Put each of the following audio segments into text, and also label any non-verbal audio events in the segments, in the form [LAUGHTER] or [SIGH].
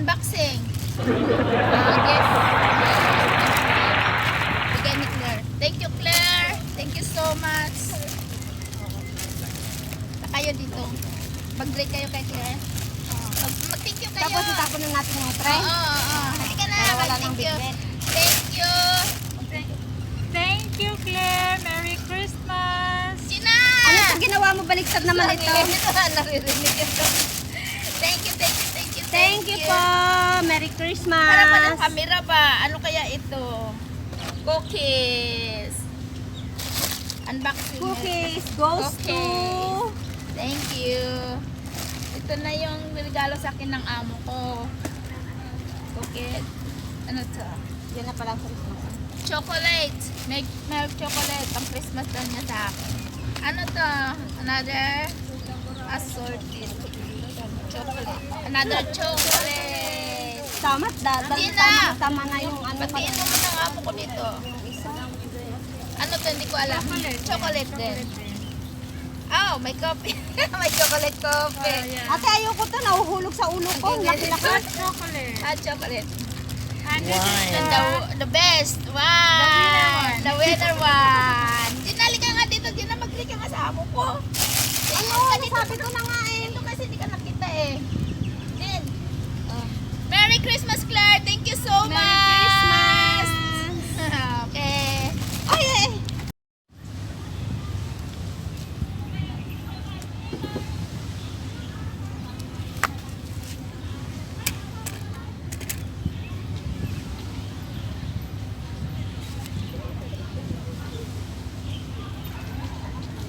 Unboxing. Uh, gift. Bigay ni Claire. Thank you, Claire. Thank you so much. Na kayo dito. Mag-break kayo kay Claire. Mag- Mag-thank you kayo. Tapos itapon na natin yung Oo, tray. oo, oo. Halika na. Para wala Thank nang you. Thank you. Thank you, Claire. Merry Christmas. Gina! Ano sa ginawa mo? Baliktad naman ito. [LAUGHS] Naririnig ito. Thank you, thank you, thank you. You po. Merry Christmas. Para pa ng camera ba? Ano kaya ito? Cookies. Unboxing. Cookies goes to... Cookies. Thank you. Ito na yung regalo sa akin ng amo ko. Cookies. Ano to? Yan na pala Christmas. Chocolate. Milk, milk chocolate. Ang Christmas daw niya sa akin. Ano to? Another assorted chocolate. Another chocolate. Tama, dad. Hindi Tama, na. tama na yung ano pa. Batiin mo muna ang amo ko dito. Ano to? Hindi ko alam. Chocolate din. Oh, may coffee. [LAUGHS] may chocolate coffee. Ate, ayoko to. Nahuhulog sa ulo ko. Laki-laki. Hot chocolate. Ah, chocolate. And The, the, best one. The winner one. Dinali ka nga dito. Di na mag-click ka nga sa amo ko. Ano? Sabi ko na nga eh. Din. Merry Christmas, Claire. Thank you so Merry much. Christmas. [LAUGHS] okay. Ay, eh.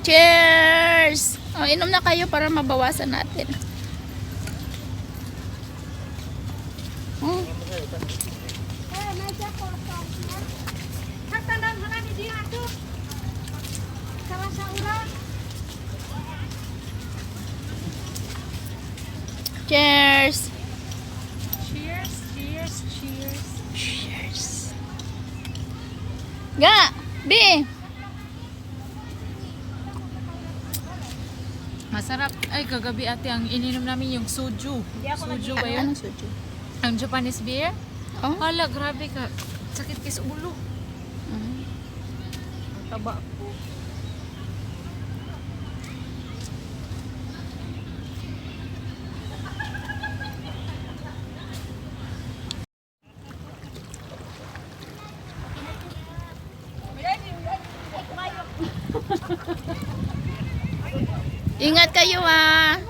Cheers! Oh, inom na kayo para mabawasan natin. Hmm. Cheers! cheers, cheers, cheers. Cheers! Ga! B! Masarap. Ay, kagabi ate, ang ininom namin yung soju. Soju ba yun? Anong suju? Ang Japanese beer. Oh? Hala, grabe ka. Sakit kis ulo. Mm. Ang taba ko. Ingat kayo ah!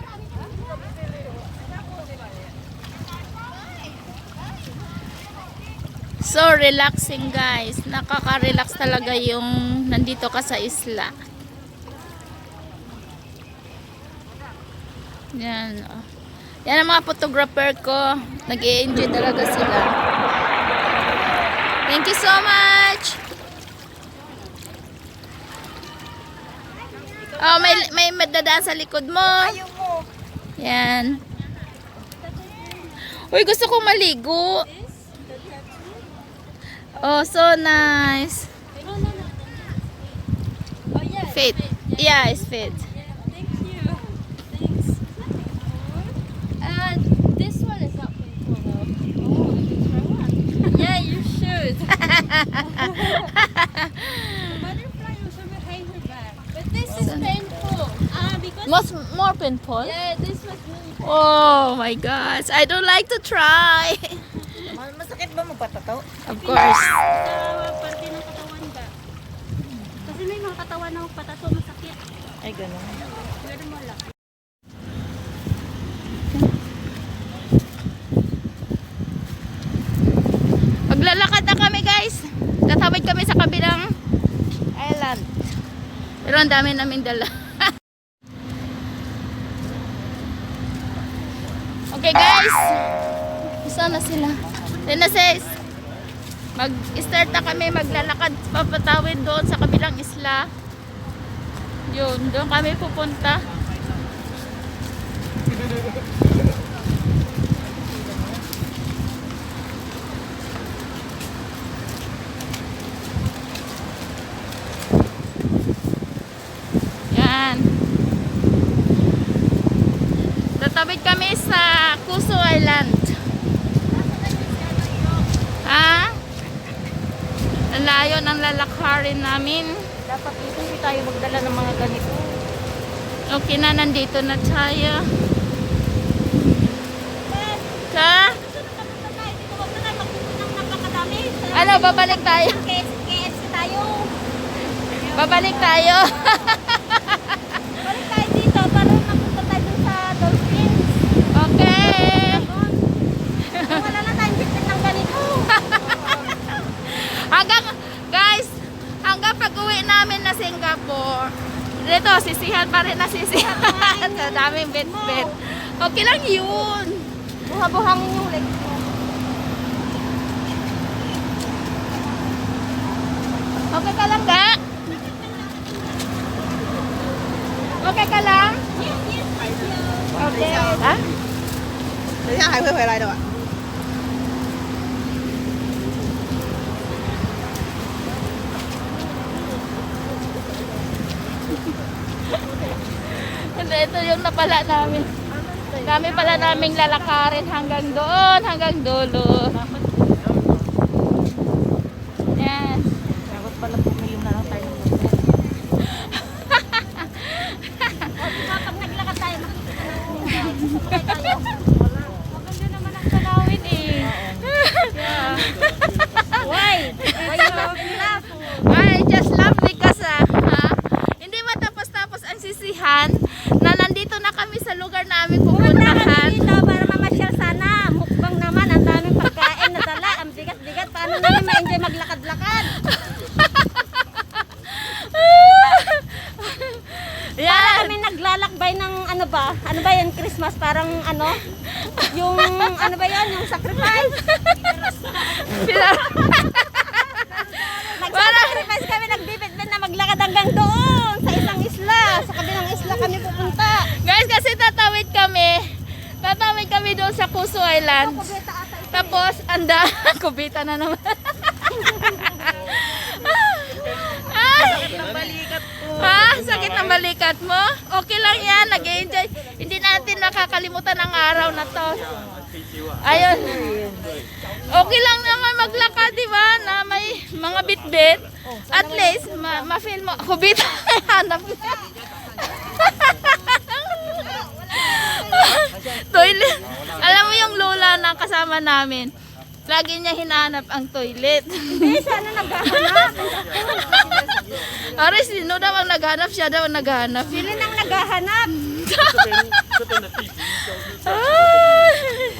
So relaxing guys. Nakaka-relax talaga yung nandito ka sa isla. Yan. oh. Yan ang mga photographer ko. nag enjoy talaga sila. Thank you so much! Oh, may may madadaan sa likod mo. Yan. Uy, gusto kong maligo. Oh, so nice. Fit. Yeah, it's fit. Thank you. Thanks. Uh, this one is not painful though. Oh, I can try one. yeah, you should. [LAUGHS] Most more painful. yeah, this was painful. Oh my gosh, I don't like to try. Masakit ba magpatato? Of course. Sa parte ng katawan ba? Kasi may mga katawan na patato masakit. Ay, ganun. Pero malaki. Maglalakad na kami guys. Tatawid kami sa kabilang island. Pero ang dami naming dala. okay guys. Saan na sila? Says, mag-start na kami maglalakad papatawid doon sa kabilang isla. Yun, doon kami pupunta. Yan. Tatawid kami sa Kuso Island. Ang layo ng lalakarin namin. Dapat dito hindi tayo magdala ng mga ganito. Okay na, nandito na tayo. Ka? Ano, babalik tayo? KFC tayo. Babalik tayo. Balik tayo dito para mapunta tayo sa Dolphins. okay. Wala na tayong bitbit ng ganito. Hanggang, guys, hanggang pag-uwi namin na Singapore, dito, sisihan pa rin na sisihan. [LAUGHS] Sa daming bit-bit. Okay lang yun. Buha-buhangin yung legs mo. Okay ka lang, ga? Okay ka lang? Okay. Ha? 等一下还会回来的吧？ Ito yung napala namin. Dami pala naming lalakarin hanggang doon, hanggang dulo. Yan. Dapat pala bumili na lang tayo ng Pag naglakad tayo, makikita natin. Maganda naman ang tanawin eh. Why? Why you love me laugh? I just love because ah, ha? hindi matapos-tapos ang sisihan na nandito na kami sa lugar namin pupuntahan. dito para mamasyal sana. Mukbang naman, ang daming pagkain na dala. Ang bigat-bigat. Paano namin ma-enjoy maglakad-lakad? Para Yan. kami naglalakbay ng ano ba? Ano ba yan? Christmas? Parang ano? Yung ano ba yan? Yung sacrifice? Nag-sacrifice kami, nagbibit-bit na maglakad hanggang doon sa isang isla. Sa kabilang isla kami pupunta. Guys, kasi tatawid kami. Tatawid kami doon sa Kuso Island. Kubeta ata ito. Tapos, anda, [LAUGHS] kubita na naman. [LAUGHS] Ay! Ha? Sakit ng balikat mo? Okay lang yan, nag enjoy Hindi natin nakakalimutan ang araw na to. Ayun. Okay lang naman maglakad, di ba? Na may mga bit-bit. At least, ma- ma-feel mo. Kubita, [LAUGHS] hanap na. Toilet. Alam mo yung lola na kasama namin. Lagi niya hinahanap ang toilet. Hindi, sana naghahanap. [LAUGHS] Aray, sino daw ang naghanap? Siya daw ang naghanap. Sino nang naghahanap?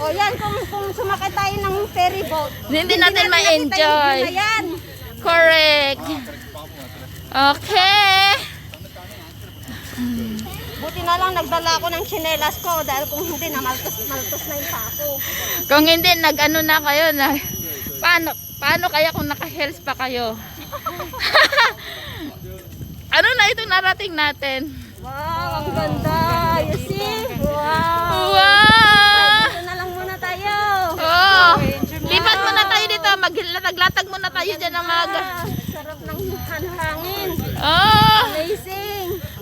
O yan, kung, kung sumakay tayo ng ferry boat. Hindi natin ma-enjoy. Correct. Okay. Na lang nagdala ako ng tsinelas ko dahil kung hindi na maltos-maltos na yung pako. Kung hindi, nag-ano na kayo na, paano, paano kaya kung naka-heels pa kayo? [LAUGHS] ano na ito narating natin? Wow, ang ganda. You see? Wow. Wow! Dito na lang muna tayo. Oh, lipat muna tayo dito. Maglatag-latag muna tayo dyan ng mga... Sarap ng hangin. Oh,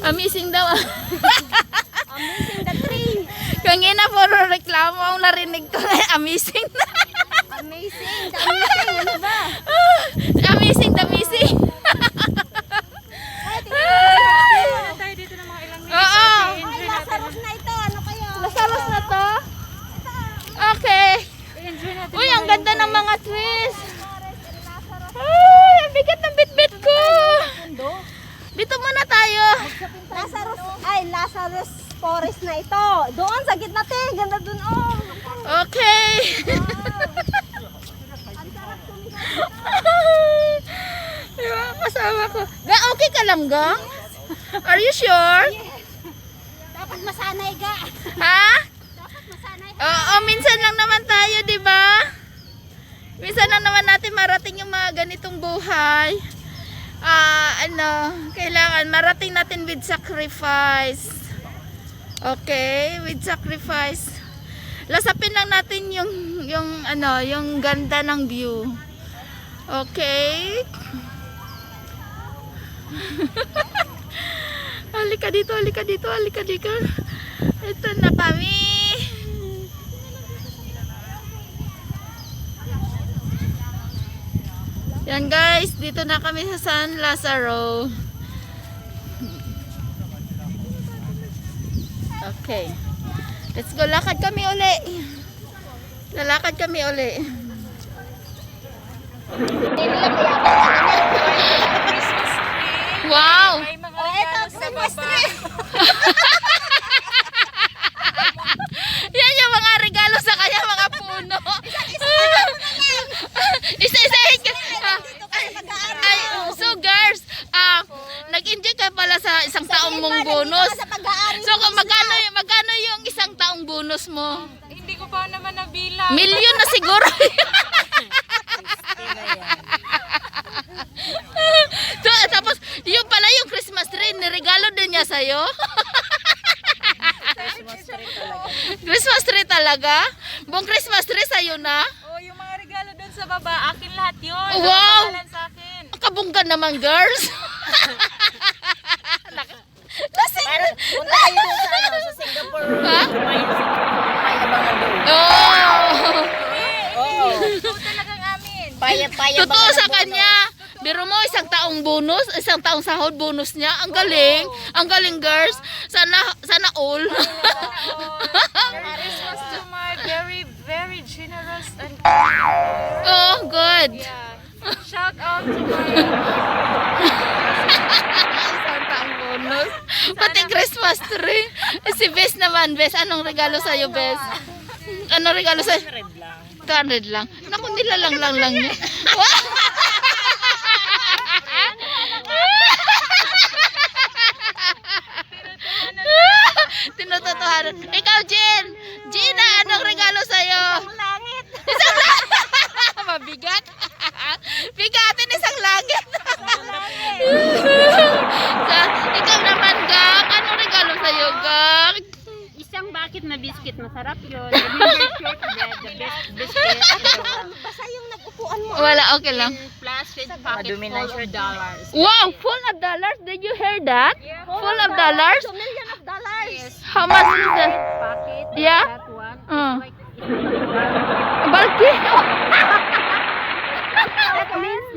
Amazing. daw. [LAUGHS] Amazing the tree. Kung ina, puro reklamo ang narinig ko. [LAUGHS] amazing na. Amazing. The amazing. Ano ba? [LAUGHS] amazing, the amazing. Na. Ano na. Okay. natin. Uy, ang ganda ng mga trees. Ay, ang bigat ng bitbit ko. Dito muna tayo. Lazarus. Ay, Lazarus forest na ito. Doon sa gitna te. Ganda doon oh. Okay. [LAUGHS] Diba, kasama ko. Ga, okay ka lang, ga? Are you sure? Dapat masanay ka. Ha? Dapat masanay. Oo, minsan lang naman tayo, di ba? Minsan lang naman natin marating yung mga ganitong buhay. Ah, ano, kailangan marating natin with sacrifice. Okay, with sacrifice. Lasapin lang natin yung yung ano, yung ganda ng view. Okay? [LAUGHS] halika dito, halika dito, halika dito. Ito na kami. Yan guys, dito na kami sa San Lazaro. Okay. Let's go. Lakad kami uli. Lalakad kami uli. Wow! May mga Oh, regalo eto, sa Christmas baba. tree. Yan yung mga regalo sa kanya, mga puno. Isa-isahin ka. Dito kasi mag-aaral. Ay, so girls, ah, nag-enjoy ka pala sa isang taong mong bonus. Sa pag-aaral. So, kung magkano, magkano yung isang taong bonus mo? Hindi ko pa naman nabilang. Milyon na siguro. so, tapos, yung pala yung Christmas tree, niregalo din niya sa'yo? Christmas tree talaga? Buong Christmas tree sa'yo na? Oh, yung mga regalo doon sa baba, akin lahat yun. Wow! Nakapangalan sa akin. Kabunggan naman, girls. [LAUGHS] Lasing. Punta kayo dun sa, ano, sa Singapore. Ha? Kumain sa payabangan doon. Oh. Oo. Ito talagang amin. Paya-paya Totoo sa kanya. Biro mo, isang taong bonus, isang taong sahod bonus niya. Ang galing. Ang galing, girls. Sana, sana all. Merry Christmas to my very, very generous and oh, good. yeah. Shout out to my [LAUGHS] Isang taong bonus. Pati Christmas tree. Eh, Si Bes naman, Bes. Anong regalo sa'yo, Bes? Anong regalo sa'yo? 200 lang. Naku, nilalang lang lang niya. Tinutotohanan. Ikaw, Jen. Gina, anong regalo sa'yo? langit. Isang langit. Mabigat. Bigatin isang langit. so, ikaw naman, Gak. Anong regalo sa'yo, Gak? Isang bakit na biscuit, masarap yun. The ginger short bread, the best biscuit in the world. Basta yung nag-upuan mo. Wala, okay lang. Plastic pocket full of dollars. Wow, full of dollars. Did you hear that? Full of dollars? So, million of dollars. How much is that? Pocket, Yeah? that one. Uh. Like, [LAUGHS] Balki. that means,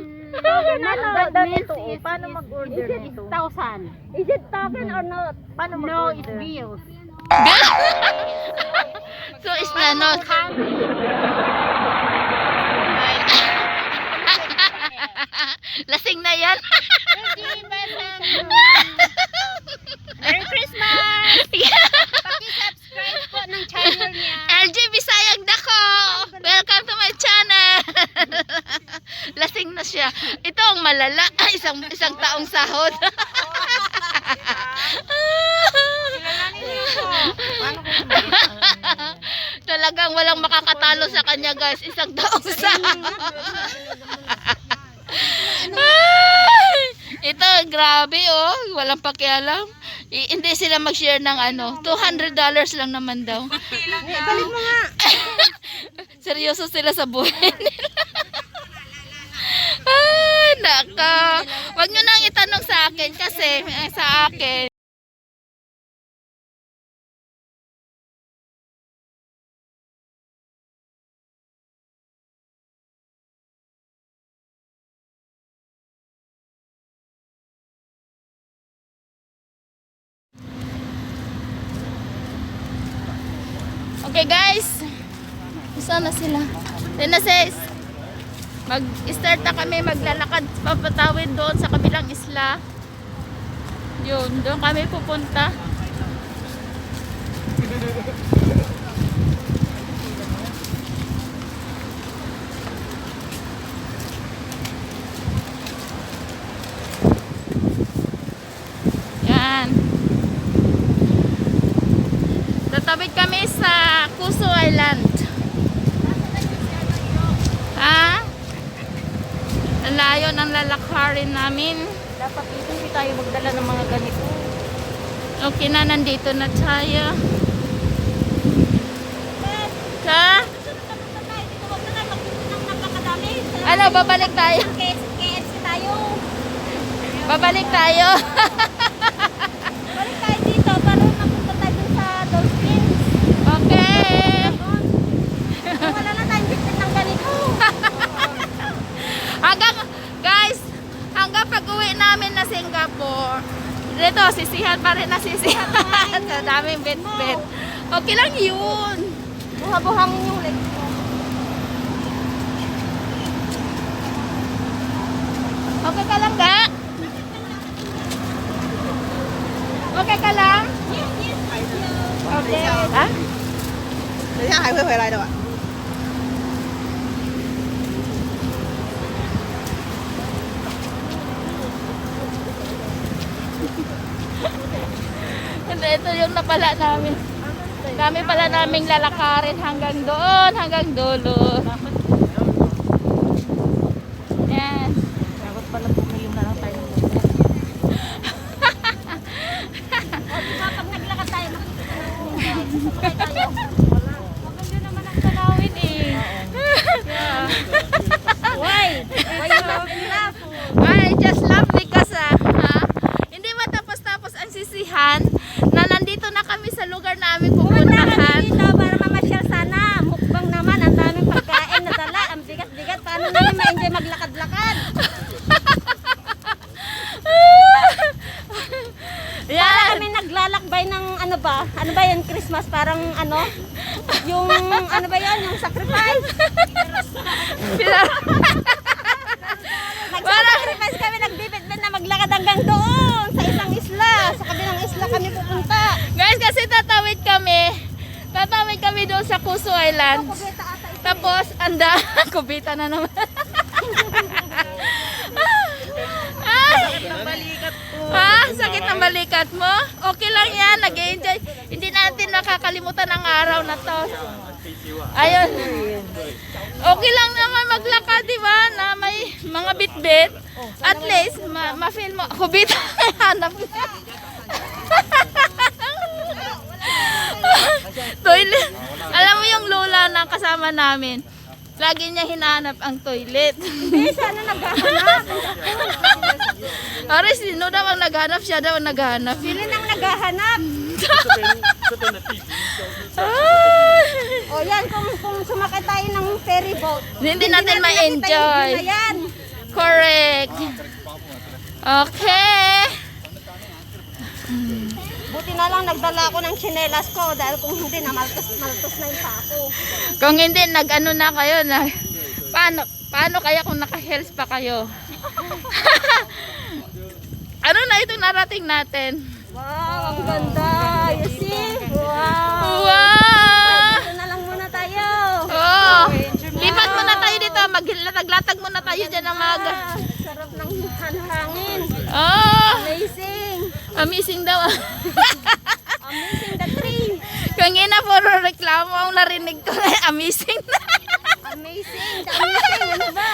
not that means is, paano mag-order nito? thousand. Is it token or not? Paano No, it's bills. [LAUGHS] [LAUGHS] so, is na no. Lasing na yan. Merry Christmas! [LAUGHS] Subscribe po ng channel niya. LG Bisayang Dako! Welcome to my channel! [LAUGHS] Lasing na siya. Ito ang malala. [LAUGHS] Isang, isang taong sahod. Talagang walang makakatalo sa kanya guys. Isang taong sahod. Ay! Ito, grabe oh. Walang pakialam. I- hindi sila mag-share ng ano. $200 lang naman daw. [LAUGHS] Balik mo nga. [LAUGHS] Seryoso sila sa buhay [LAUGHS] nila. Ay, naka. Huwag nyo nang itanong sa akin kasi eh, sa akin. Okay guys, saan na sila? Says, mag-start na kami maglalakad papatawid doon sa kabilang isla. Yun, doon kami pupunta. Yan. Tatawid kami sa Kuso Island. Ha? Layo ng lalakarin namin. Dapat dito hindi tayo magdala ng mga ganito. Okay na, nandito na tayo. Napakadami. Ano, babalik tayo? KFC tayo. Babalik tayo. [LAUGHS] Balik tayo dito para mapunta tayo dun sa Dolphins. okay. Wala na tayong bitbit ng ganito. Hanggang, Dito, sisihan pa rin na sisihan. Sa daming bit-bit. Okay lang yun. Buha-buhangin yung legs ko. Okay ka lang, ga? Okay ka lang? Okay. Ha? 等一下还会回来的吧？ Ito yung napala namin. Dami pala naming lalakarin hanggang doon, hanggang dulo. Yan. Dapat pala bumili na lang tayo ng O, di ba, pag naglakad tayo, makikita natin. Sakay tayo. Maganda naman ang tanawin eh. Why? Why you laugh and laugh? I just love because ah, ha? hindi matapos-tapos ang sisihan na nandito na kami sa lugar namin Pumunta pupuntahan. kami dito para mamasyal sana. Mukbang naman, ang daming pagkain na dala. Ang bigat-bigat. Paano namin ma-enjoy maglakad-lakad? Para Yan. kami naglalakbay ng ano ba? Ano ba yan? Christmas? Parang ano? Yung ano ba yan? Yung sacrifice? Nagsasacrifice kami, nagbibitbit na maglakad hanggang doon sa isang isla. Sa isla kami pupunta. Guys, kasi tatawid kami. Tatawid kami doon sa Kuso Island. Tapos, anda, [LAUGHS] kubita na naman. [LAUGHS] Ay! Ha? Sakit ng balikat mo? Okay lang yan, nag enjoy Hindi natin nakakalimutan ang araw na to. Ayun. Okay lang naman maglakad, di ba? Na may mga bit-bit. At least, ma- ma-feel mo. Kubita, [LAUGHS] hanap na. Toilet. Alam mo yung lola na kasama namin. Lagi niya hinahanap ang toilet. Eh, sana naghahanap. Aray, sino daw ang naghanap? Siya daw ang naghanap. Sino nang naghahanap? Ay! O yan, kung, kung sumakay tayo ng ferry boat. Hindi natin ma-enjoy. Correct. Okay. Buti na lang nagdala ako ng tsinelas ko dahil kung hindi na maltos, maltos na yung pako. Kung hindi, nag-ano na kayo na, paano, paano kaya kung naka-heels pa kayo? [LAUGHS] ano na ito narating natin? Wow, ang ganda. You see? Wow. Wow! Dito na lang muna tayo. Oh, lipat muna tayo dito. Maglatag-latag muna tayo dyan ng maga. Ah, sarap ng hangin. Oh, Amazing. Amazing daw. [LAUGHS] Amazing the tree. Kung ina, puro reklamo ang narinig ko. [LAUGHS] amazing na. Amazing. The amazing. Ano ba?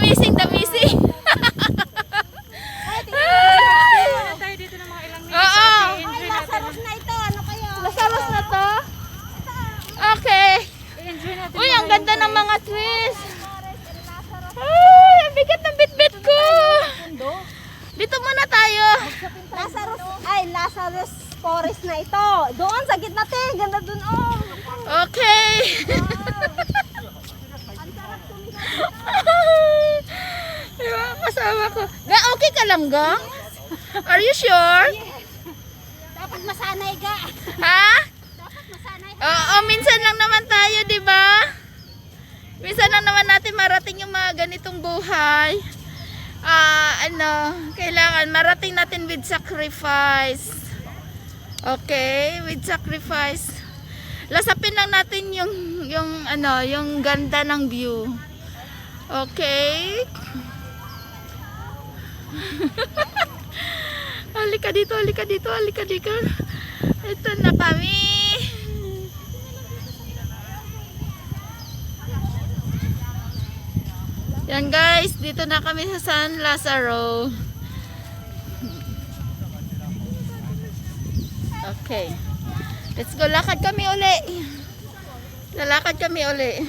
amazing, the amazing. Ay, tingnan mo. tayo dito ng mga ilang Oo. Ay, Lazarus na ito. Ano kayo? Lasaros na to. Okay. I-enjoy natin. Uy, ang ganda ng mga trees. Ay, ang bigat ng bitbit ko. Dito muna tayo. Lazarus. Lazarus forest na ito. Doon sa gitna te. Ganda doon oh. Okay. [LAUGHS] Diba, kasama ko. Ga, okay ka lang, ga? Are you sure? Dapat masanay ka. Ha? Dapat masanay. Oo, minsan lang naman tayo, di ba? Minsan lang naman natin marating yung mga ganitong buhay. Ah, ano, kailangan marating natin with sacrifice. Okay, with sacrifice. Lasapin lang natin yung yung ano, yung ganda ng view. Okay? [LAUGHS] halika dito, halika dito, halika dito. Ito na kami. Yan guys, dito na kami sa San Lazaro. Okay. Let's go, lakad kami uli. Lalakad kami uli.